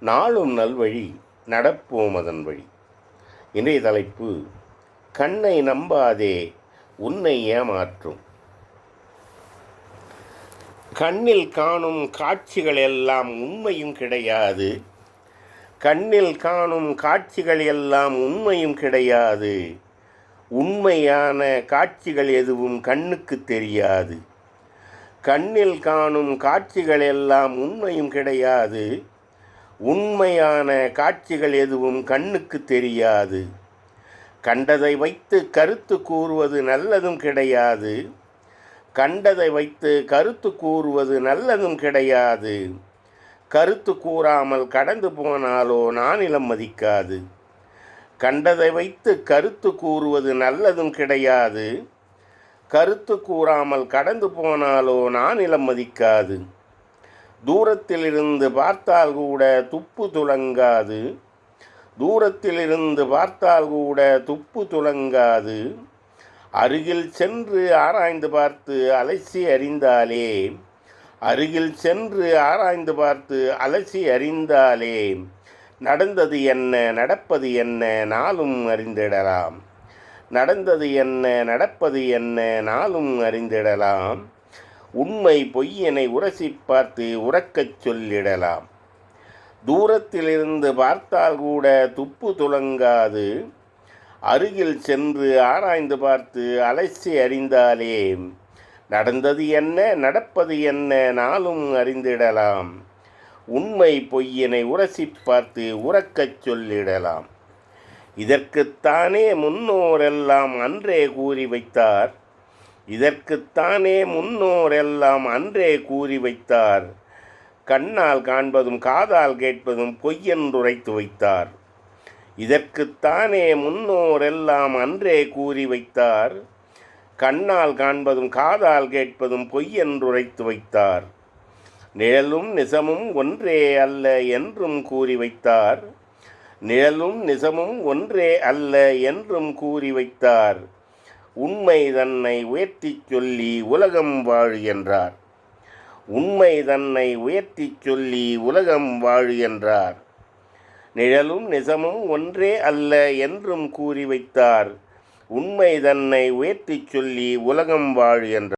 நாளும் நல்வழி நடப்போம் அதன் வழி. இன்றைய தலைப்பு கண்ணை நம்பாதே உன்னை ஏமாற்றும். கண்ணில் காணும் காட்சிகள் எல்லாம் உண்மையும் கிடையாது. கண்ணில் காணும் காட்சிகள் எல்லாம் உண்மையும் கிடையாது. உண்மையான காட்சிகள் எதுவும் கண்ணுக்கு தெரியாது. கண்ணில் காணும் காட்சிகள் எல்லாம் உண்மையும் கிடையாது. உண்மையான காட்சிகள் எதுவும் கண்ணுக்கு தெரியாது. கண்டதை வைத்து கருத்து கூறுவது நல்லதும் கிடையாது. கண்டதை வைத்து கருத்து கூறுவது நல்லதும் கிடையாது. கருத்து கூறாமல் கடந்து போனாலோ நானிலம் மதிக்காது. கண்டதை வைத்து கருத்து கூறுவது நல்லதும் கிடையாது. கருத்து கூறாமல் கடந்து போனாலோ நானிலம் மதிக்காது. தூரத்திலிருந்து பார்த்தால் கூட துப்பு துளங்காது தூரத்திலிருந்து பார்த்தால் கூட துப்பு துளங்காது அருகில் சென்று ஆராய்ந்து பார்த்து அலசி அறிந்தாலே அருகில் சென்று ஆராய்ந்து பார்த்து அலசி அறிந்தாலே நடந்தது என்ன நடப்பது என்ன நாளும் அறிந்திடலாம். நடந்தது என்ன நடப்பது என்ன நாளும் அறிந்திடலாம். உண்மை பொய்யனை உரசி பார்த்து உறக்கச் சொல்லிடலாம். தூரத்திலிருந்து பார்த்தால் கூட துப்பு துளங்காது அருகில் சென்று ஆராய்ந்து பார்த்து அலசி அறிந்தாலே நடந்தது என்ன நடப்பது என்ன நாளும் அறிந்திடலாம். உண்மை பொய்யனை உரசி பார்த்து உறக்கச் சொல்லிடலாம். இதற்குத்தானே முன்னோரெல்லாம் அன்றே கூறி வைத்தார். இதற்குத்தானே முன்னோரெல்லாம் அன்றே கூறி வைத்தார். கண்ணால் காண்பதும் காதால் கேட்பதும் பொய்யென்றுரைத்து வைத்தார். இதற்குத்தானே முன்னோரெல்லாம் அன்றே கூறி வைத்தார். கண்ணால் காண்பதும் காதால் கேட்பதும் பொய்யென்றுரைத்து வைத்தார். நிழலும் நிசமும் ஒன்றே அல்ல என்றும் கூறி வைத்தார். நிழலும் நிசமும் ஒன்றே அல்ல என்றும் கூறி வைத்தார். உண்மை தன்னை உயர்த்திச் சொல்லி உலகம் வாழு என்றார். உண்மை தன்னை உயர்த்திச் சொல்லி உலகம் வாழு என்றார். நிழலும் நிசமும் ஒன்றே அல்ல என்றும் கூறி வைத்தார். உண்மை தன்னை உயர்த்திச் சொல்லி உலகம் வாழு என்றார்.